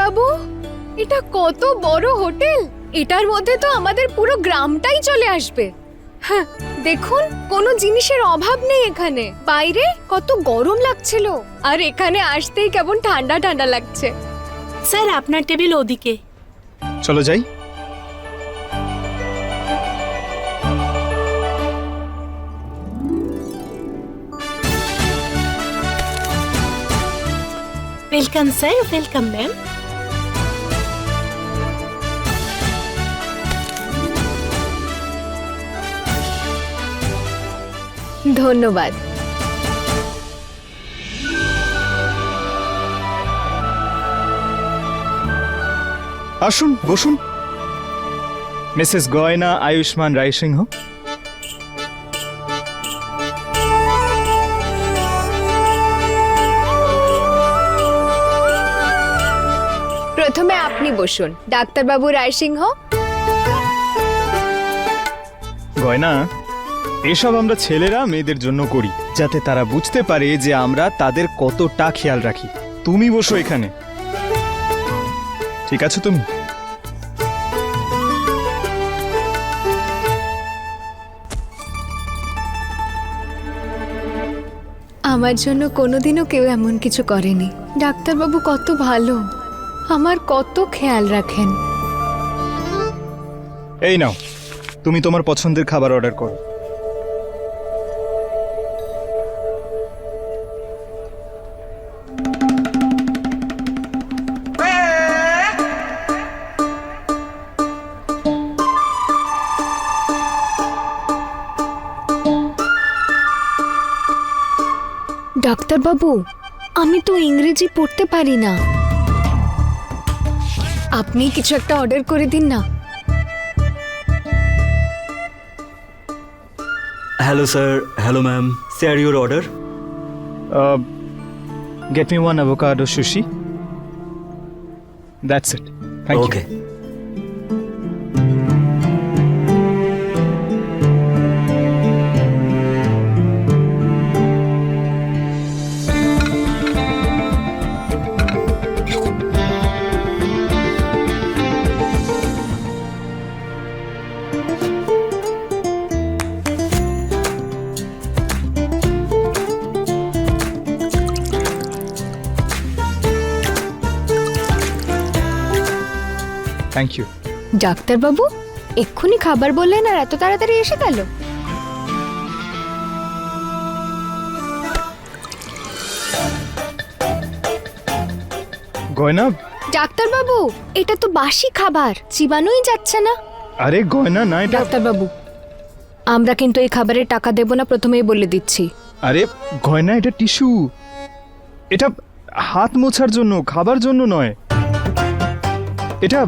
বাবু? এটা কত বড় হোটেল। এটার মধ্যে তো আমাদের পুরো গ্রামটাই চলে আসবে। হ্যাঁ দেখুন কোনো জিনিসের অভাব নেই এখানে। বাইরে কত গরম লাগছিল। আর এখানে আসতেই কেমন ঠান্ডা ঠান্ডা লাগছে। স্যার আপনার টেবিল ওদিকে। চলো যাই। ওয়েলকাম স্যার ওয়েলকাম ম্যাম ধন্যবাদ আসুন বসুন। মিসেস গয়না আয়ুষ্মান রায় সিংহ প্রথমে আপনি বসুন ডাক্তারবাবু রায়সিংহ। গয়না এসব আমরা ছেলেরা মেয়েদের জন্য করি যাতে তারা বুঝতে পারে যে আমরা তাদের কতটা খেয়াল রাখি। তুমি বসো এখানে। ঠিক আছে তুমি? আমার জন্য কোনোদিনও কেউ এমন কিছু করেনি। ডাক্তারবাবু কত ভালো। আমার কত খেয়াল রাখেন। এই নাও তুমি তোমার পছন্দের খাবার অর্ডার করো। ডাক্তারবাবু আমি তো ইংরেজি পড়তে পারি না আপনি কিছু একটা অর্ডার করে দিন না Hello, sir. Hello, ma'am. Share your order. Get me one avocado sushi that's it thank you okay. ডাক্তারবাবু এক্ষুনি খাবার বললেন আর এত তাড়াতাড়ি এসে গেল। গয়না? ডাক্তারবাবু এটা তো বাসি খাবার চিবানোই যাচ্ছে না। আরে গয়না না এটা ডাক্তারবাবু আমরা কিন্তু এই খাবারের টাকা দেব না প্রথমেই বলে দিচ্ছি। আরে গয়না এটা টিস্যু। এটা হাত মোছার জন্য খাবার জন্য নয়। এটা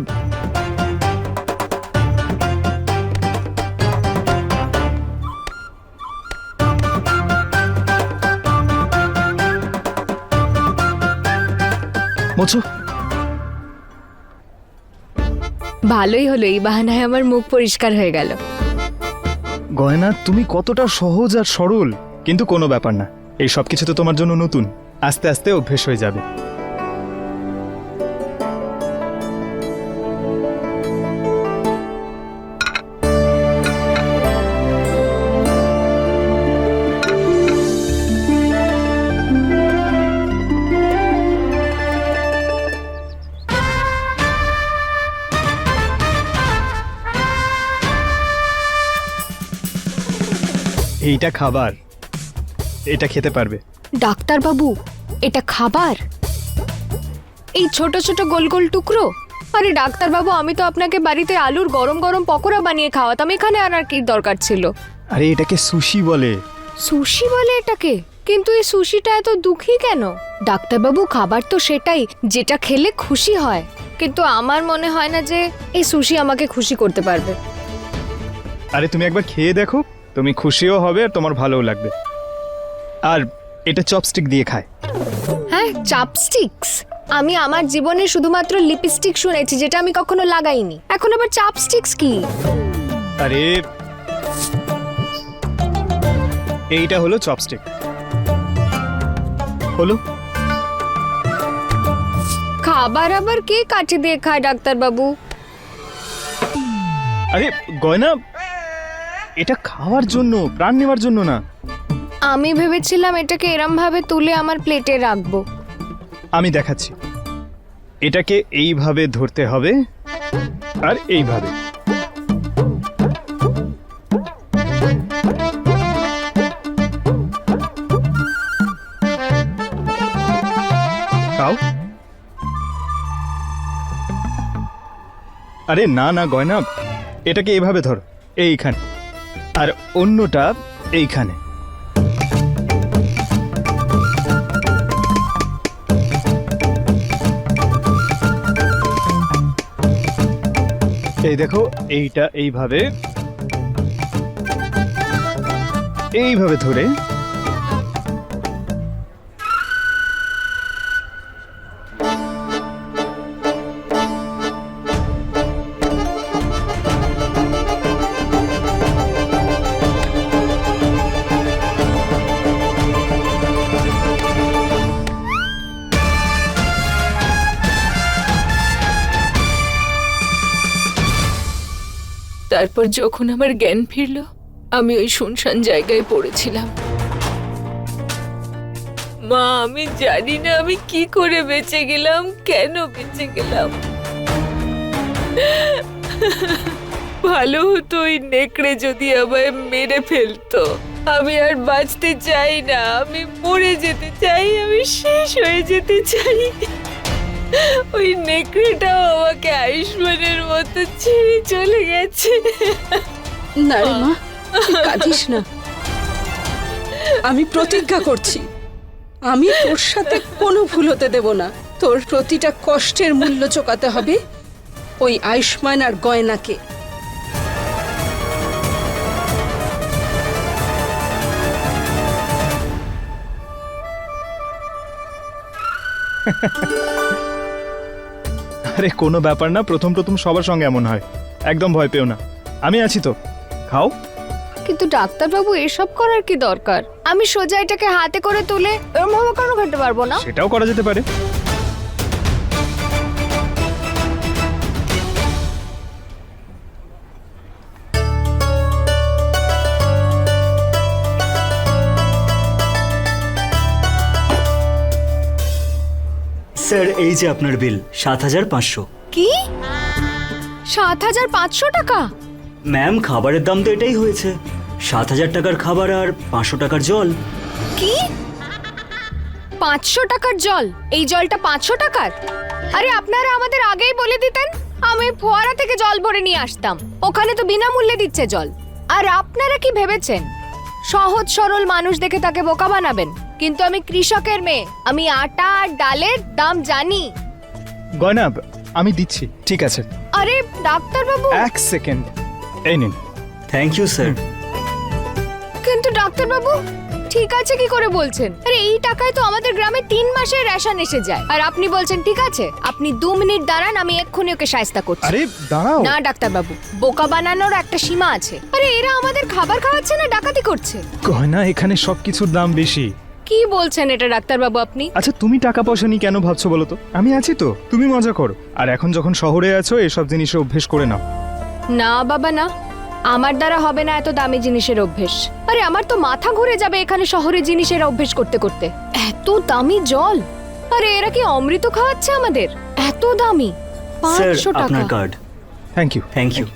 মোছো। ভালোই হলো এই বাহানায় আমার মুখ পরিষ্কার হয়ে গেল। গয়না তুমি কতটা সহজ আর সরল। কিন্তু কোনো ব্যাপার না এই সব কিছু তো তোমার জন্য নতুন। আস্তে আস্তে অভ্যেস হয়ে যাবে। এইটা খাবার। এটা খেতে পারবে। ডাক্তারবাবু এটা খাবার? এই ছোট ছোট গোল গোল টুকরো? আরে ডাক্তারবাবু আমি তো আপনাকে বাড়িতে আলুর গরম গরম পকোড়া বানিয়ে খাওয়াতাম এখানে আর আর কি দরকার ছিল? আরে এটাকে সুশি বলে। সুশি বলে এটাকে? কিন্তু এই সুশিটা এত দুঃখী কেন? ডাক্তারবাবু খাবার তো সেটাই যেটা খেলে খুশি হয়। কিন্তু আমার মনে হয় না যে এই সুশি আমাকে খুশি করতে পারবে। আরে তুমি একবার খেয়ে দেখো। তুমি খুশিও হবে আর তোমার ভালোও লাগবে। আর এটা চপস্টিক দিয়ে খায়। হ্যাঁ চাপস্টিক্স? আমি আমার জীবনে শুধুমাত্র লিপস্টিক শুনেছি যেটা আমি কখনো লাগাইনি। এখন আবার চাপস্টিক্স কি? আরে এইটা হলো চপস্টিক। হলো খাবার আবার কে কাঠি দিয়ে খায় ডাক্তার বাবু আরে গয়না এটা খাওয়ার জন্য প্রাণ নেওয়ার জন্য না। আমি ভেবেছিলাম এটাকে এরম ভাবে তুলে আমার প্লেটে রাখব। আমি দেখাচ্ছি। এটাকে এইভাবে ধরতে হবে আর এইভাবে। খাও আরে না না গয়না এটাকে এইভাবে ধর এইখানে। আর অন্যটা এইখানে। এই দেখো এইটা এইভাবে। এইভাবে ধরে তারপর যখন আমার জ্ঞান ফিরল, আমি ওই শুনশান জায়গায় পড়েছিলাম। মা, আমি জানি না আমি কি করে বেঁচে গেলাম, কেন বেঁচে গেলাম। ভালো হতো ওই নেকড়ে যদি আমায় মেরে ফেলতো। আমি আর বাঁচতে চাই না, আমি মরে যেতে চাই, আমি শেষ হয়ে যেতে চাই। ওই নেকড়েটাও আমাকে আয়ুষ্মানের মতো ছেড়ে চলে গেছে। না রে মা কাঁদিস না। আমি প্রতিজ্ঞা করছি আমি তোর সাথে কোনো ভুল হতে দেব না। তোর প্রতিটা কষ্টের মূল্য চোকাতে হবে ওই আয়ুষ্মান আর গয়নাকে। আরে কোনো ব্যাপার না প্রথম প্রথম সবার সঙ্গে এমন হয়। একদম ভয় পেও না। আমি আছি তো। খাও। কিন্তু ডাক্তারবাবু এসব করার কি দরকার? আমি সোজা এটাকে হাতে করে তুলে এরম ভাবে কেন খেতে পারব না। সেটাও করা যেতে পারে। স্যার এই যে আপনার বিল সাত হাজার পাঁচশো। কি? সাত হাজার পাঁচশো টাকা? ম্যাম খাবারের দাম তো এটাই হয়েছে। সাত হাজার টাকার খাবার আর পাঁচশো টাকার জল। কি? পাঁচশো টাকার জল? এই জলটা পাঁচশো টাকার? আরে আপনারা আমাদের আগেই বলে দিতেন আমি ফোয়ারা থেকে জল ভরে নিয়ে আসতাম। ওখানে তো বিনামূল্যে দিচ্ছে জল। আর আপনারা কি ভেবেছেন? সহজ সরল মানুষ দেখে তাকে বোকা বানাবেন। কিন্তু আমি কৃষকের মেয়ে। আমি আটা আর ডালের দাম জানি। গয়না আমি দিচ্ছি ঠিক আছে। আরে ডাক্তার বাবু এক সেকেন্ড। এই নিন। থ্যাংক ইউ স্যার কিন্তু ডাক্তার বাবু ঠিক আছে কি করে বলছেন? আরে এই টাকায় তো আমাদের গ্রামে তিন মাসের রেশন এসে যায়। আর আপনি বলছেন ঠিক আছে আপনি দু মিনিট দাঁড়ান আমি এক্ষুনি ওকে সায়স্তা করছি। আরে দাঁড়াও। না ডাক্তার বাবু বোকা বানানোর একটা সীমা আছে। আরে এরা আমাদের খাবার খাওয়াচ্ছে না ডাকাতি করছে। গয়না এখানে সবকিছুর দাম বেশি। কি বলছেন এটা ডাক্তার বাবু আপনি? আচ্ছা তুমি টাকা পয়সা নিয়ে কেন ভাবছ বলো তো? আমি আছি তো তুমি মজা করো। আর এখন যখন শহরে আছো এসব জিনিসে অভ্যেস করে নাও। না বাবা না। আমার দ্বারা হবে না এত দামি জিনিসের অভ্যেস। আরে আমার তো মাথা ঘুরে যাবে এখানে শহরে জিনিসের অভ্যেস করতে করতে। এত দামি জল! আরে এরা কি অমৃত খাওয়াচ্ছে আমাদের? এত দামি। স্যার পাঁচশো টাকা। আপনার card thank you thank you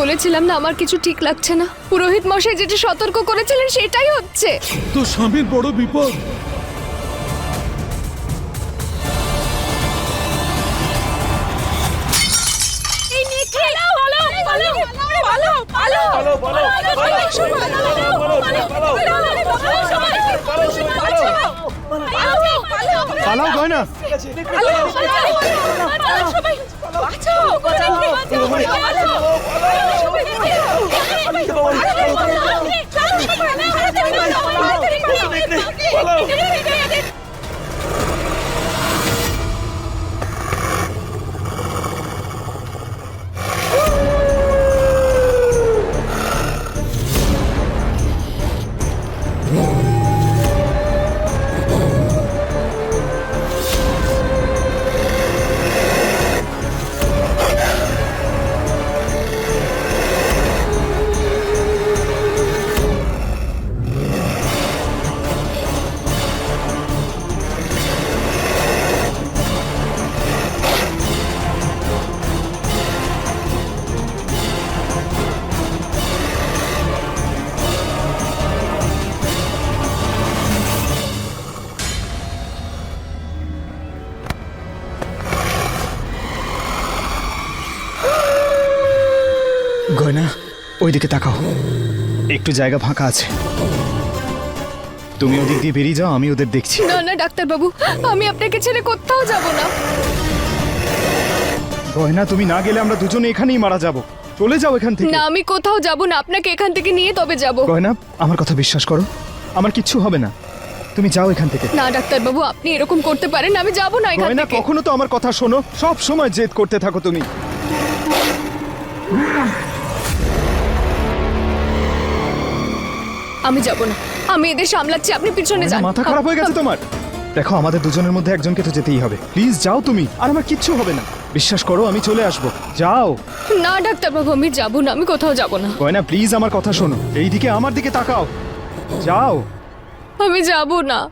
বলেছিলাম না, আমার কিছু ঠিক লাগছে না। পুরোহিত মশাই যেটা সতর্ক করেছিলেন, সেটাই হচ্ছে। তো স্বামীর বড় বিপদ। পালাও গয়না গয়না ওইদিকে তাকাও। একটু জায়গা ফাঁকা আছে। তুমি ওদিক দিয়ে বেরিয়ে যাও আমি ওদের দেখছি। না না ডাক্তারবাবু আমি আপনাকে ছেড়ে কোথাও যাব না। গয়না তুমি না গেলে আমরা দুজনে এখানেই মারা যাব। চলে যাও এখান থেকে। না আমি কোথাও যাব না আপনাকে এখান থেকে নিয়ে তবে যাব। গয়না আমার কথা বিশ্বাস করো। আমার কিচ্ছু হবে না। তুমি যাও এখান থেকে। না ডাক্তারবাবু আপনি এরকম করতে পারেন আমি যাব না এখান থেকে। কখনো তো আমার কথা শোনো। সব সময় জেদ করতে থাকো তুমি। আমি যাব না। আমি এদের সামলাচ্ছি আপনি পিছনে যান। মাথা খারাপ হয়ে গেছে তোমার। দেখো আমাদের দুজনের মধ্যে একজনকে তো যেতেই হবে। প্লিজ যাও তুমি আর আমার কিচ্ছু হবে না। বিশ্বাস করো আমি চলে আসব। যাও। না ডাক্তারবাবু আমি যাব না আমি কোথাও যাব না। গয়না প্লিজ আমার কথা শোনো। এইদিকে আমার দিকে তাকাও। যাও। আমি যাব না।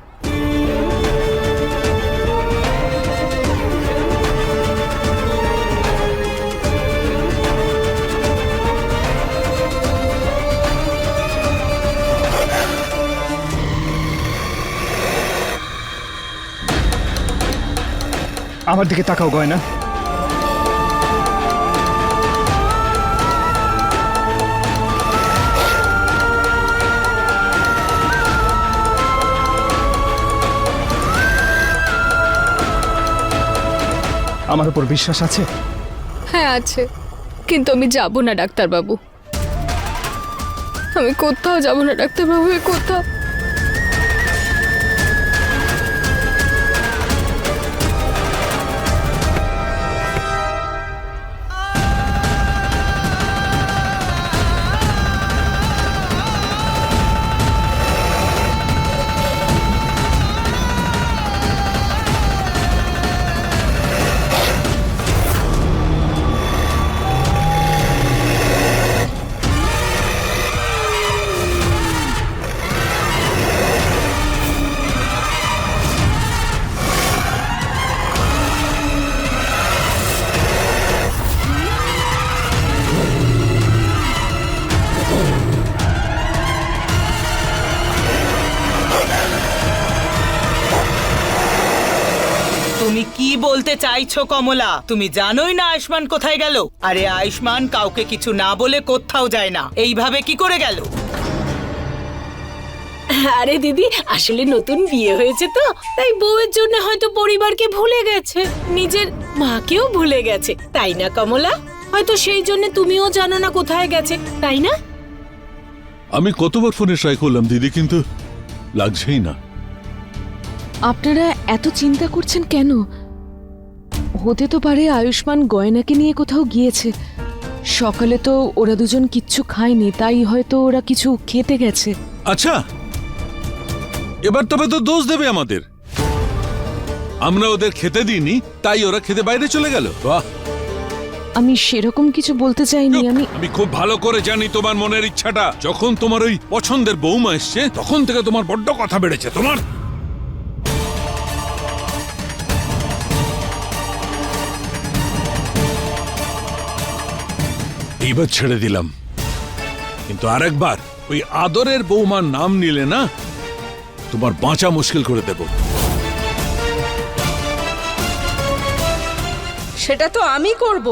আমার দিকে তাকাও গয়না। আমার উপর বিশ্বাস আছে? হ্যাঁ আছে। কিন্তু আমি যাব না, ডাক্তারবাবু। আমি কোথাও যাব না, ডাক্তারবাবু কোথাও? চাইছো কমলা? তুমি জানোই না আয়ুষ্মান কোথায় গেল। আরে আয়ুষ্মান কাউকে কিছু না বলে কোথাও যায় না। এইভাবে কি করে গেল? আরে দিদি আসলে নতুন বিয়ে হয়েছে তো তাই বউয়ের জন্য হয়তো পরিবারকে ভুলে গেছে। নিজের মাকেও ভুলে গেছে তাই না কমলা? হয়তো সেই জন্য তুমিও জানো না কোথায় গেছে তাই না? আমি কতবার ফোনে ট্রাই করলাম দিদি কিন্তু লাগছেই না। আপনারা এত চিন্তা করছেন কেন? হতে তো পারে আয়ুষ্মান গয়নাকে নিয়ে কোথাও গিয়েছে। সকালে তো ওরা দুজন কিচ্ছু খায়নি তাই হয়তো ওরা কিছু খেতে গেছে। আচ্ছা এবার তবে তো দোষ দেবে আমাদের। আমরা ওদের খেতে দিইনি তাই ওরা খেতে বাইরে চলে গেল। বাহ! আমি সেরকম কিছু বলতে চাইনি আমি আমি খুব ভালো করে জানি তোমার মনের ইচ্ছাটা। যখন তোমার ওই পছন্দের বৌমা এসছে তখন থেকে তোমার বড্ড কথা বেড়েছে। তোমার এইবার ছেড়ে দিলাম। কিন্তু আরেকবার, ওই আদরের বৌমার নাম নিলে না, তোমার বাঁচা মুশকিল করে দেব। সেটা তো আমি করব।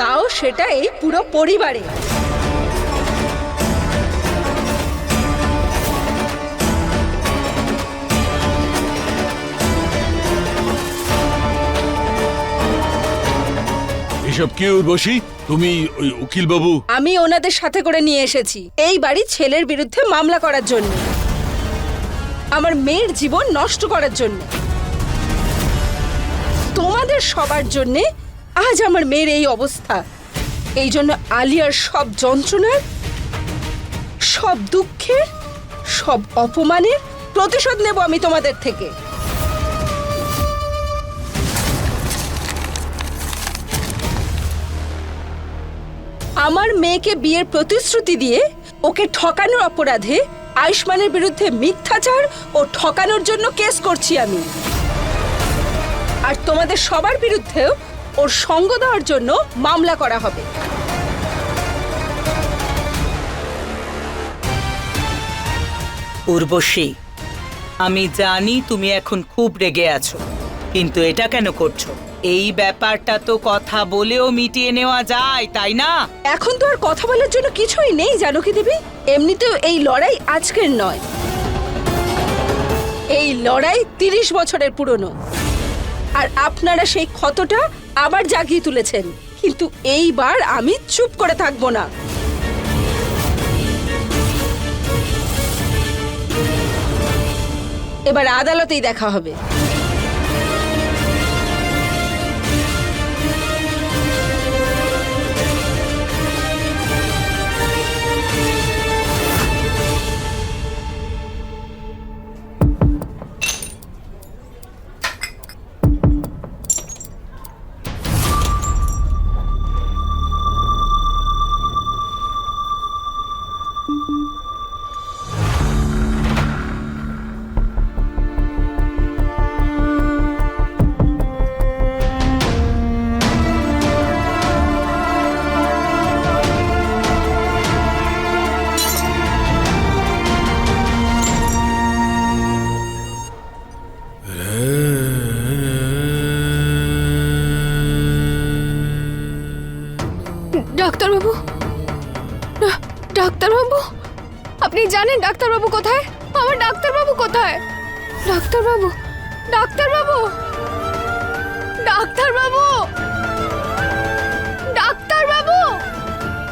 তাও সেটা এই পুরো পরিবারে। এসব কি উর্বশী তুমি ওই উকিল বাবু আমি ওনাদের সাথে করে নিয়ে এসেছি। এই বাড়ি ছেলের বিরুদ্ধে মামলা করার জন্য। আমার মেয়ের জীবন নষ্ট করার জন্য। তোমাদের সবার জন্য আজ আমার মেয়ের এই অবস্থা। এই জন্য আলিয়ার সব যন্ত্রণার, সব দুঃখের, সব অপমানের প্রতিশোধ নেব আমি তোমাদের থেকে। আমার মেয়েকে বিয়ের প্রতিশ্রুতি দিয়ে ওকে ঠকানোর অপরাধে আয়ুষ্মানের বিরুদ্ধে মিথ্যাচার ও ঠকানোর জন্য কেস করছি আমি। আর তোমাদের সবার বিরুদ্ধেও ওর সঙ্গ দেওয়ার জন্য মামলা করা হবে। উর্বশী, আমি জানি তুমি এখন খুব রেগে আছো, কিন্তু এটা কেন করছ? এই ব্যাপারটা তো কথা বলেও মিটিয়ে নেওয়া যায়, তাই না? এখন তো আর কথা বলার জন্য কিছুই নেই জানো কি দেবী। এমনিতেও এই লড়াই আজকের নয়। এই লড়াই তিরিশ বছরের পুরনো। আর আপনারা সেই ক্ষতটা আবার জাগিয়ে তুলেছেন। কিন্তু এইবার আমি চুপ করে থাকব না। এবার আদালতেই দেখা হবে। ডাক্তারবাবু? ডাক্তারবাবু? আপনি জানেন ডাক্তারবাবু কোথায়? আমার ডাক্তারবাবু কোথায়? ডাক্তারবাবু ডাক্তারবাবু! ডাক্তারবাবু! ডাক্তারবাবু!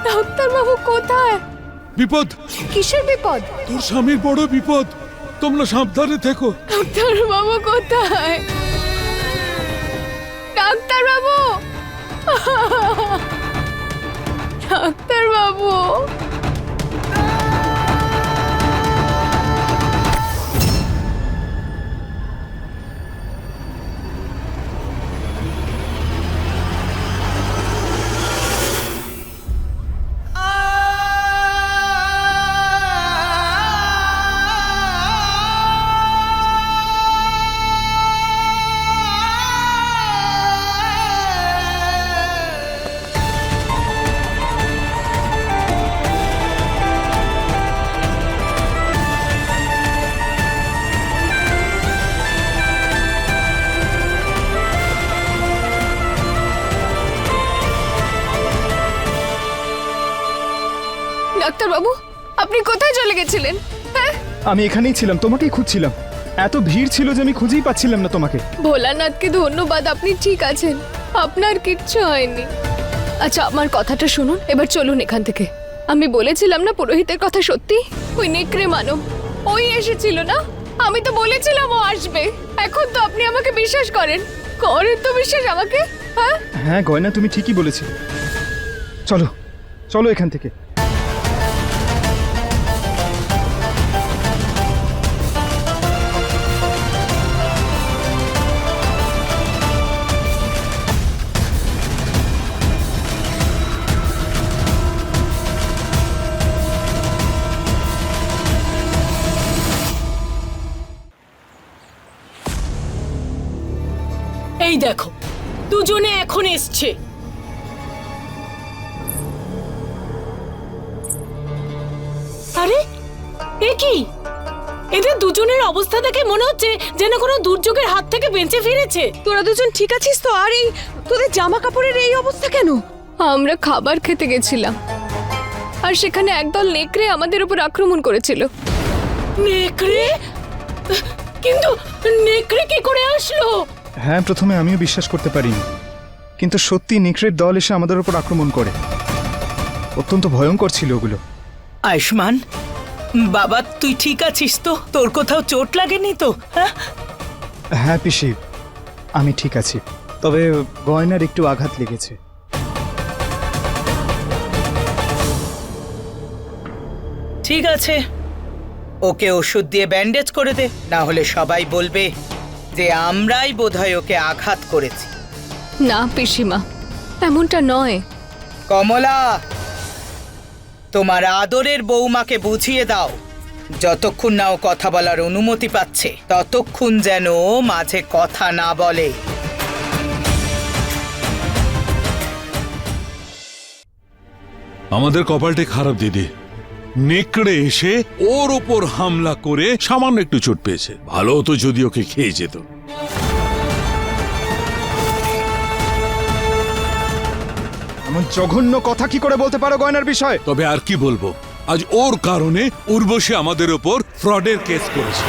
ডাক্তারবাবু কোথায়? বিপদ। কিসের বিপদ? তোর স্বামীর বড় বিপদ। তোমরা সাবধানে থেকো। ডাক্তারবাবু কোথায়? ডাক্তারবাবু! ডাক্তারবাবু ডাক্তারবাবু আপনি কোথায় চলে গেছিলেন? হ্যাঁ? আমি এখানেই ছিলাম তোমাকেই খুঁজছিলাম। এত ভিড় ছিল যে আমি খুঁজেই পাচ্ছিলাম না তোমাকে। ভোলানাথকে ধন্যবাদ আপনি ঠিক আছেন। আপনার কিচ্ছু হয়নি। আচ্ছা আমার কথাটা শুনুন এবার চলুন এখান থেকে। আমি বলেছিলাম না পুরোহিতের কথা সত্যি? ওই নেকড়ে মানব ওই এসেছিল না? আমি তো বলেছিলাম ও আসবে। এখন তো আপনি আমাকে বিশ্বাস করেন। করেন তো বিশ্বাস আমাকে হ্যাঁ? হ্যাঁ গয়না তুমি ঠিকই বলেছিলে। চলো চলো এখান থেকে। দেখো দুজনে এখন এসছে। আরে এ কি? এদের দুজনের অবস্থা দেখে মনে হচ্ছে যেন কোনো দুর্যোগের হাত থেকে বেঁচে ফিরেছে। তোরা দুজন ঠিক আছিস তো? আর এই তোদের জামা কাপড়ের এই অবস্থা কেন? আমরা খাবার খেতে গেছিলাম। আর সেখানে একদল নেকড়ে আমাদের উপর আক্রমণ করেছিল। নেকড়ে? কিন্তু নেকড়ে কি করে আসলো? হ্যাঁ প্রথমে আমিও বিশ্বাস করতে পারিনি কিন্তু সত্যি নিকরের দল এসে আমাদের উপর আক্রমণ করে। অত্যন্ত ভয়ঙ্কর ছিল ওগুলো। আয়ুষ্মান বাবা তুই ঠিক আছিস তো? তোর কোথাও চোট লাগেনি তো হ্যাঁ? হ্যাঁ পিসি আমি ঠিক আছি। তবে গয়নার একটু আঘাত লেগেছে। ঠিক আছে। ওকে ওষুধ দিয়ে ব্যান্ডেজ করে দে না হলে সবাই বলবে যে আমরাই বোধহয় ওকে আঘাত করেছি। না পিসিমা এমনটা নয়। কমলা তোমার আদরের বৌমাকে বুঝিয়ে দাও। যতক্ষণ না ও কথা বলার অনুমতি পাচ্ছে ততক্ষণ যেন ও মাঝে কথা না বলে। আমাদের কপালটাই খারাপ দিদি। নেকড়ে এসে ওর ওপর হামলা করে সামান্য একটু চোট পেয়েছে। ভালো হতো যদি ওকে খেয়ে যেত। এমন জঘন্য কথা কি করে বলতে পারো গয়নার বিষয়? তবে আর কি বলব? আজ ওর কারণে উর্বশী আমাদের ওপর ফ্রডের কেস করেছে।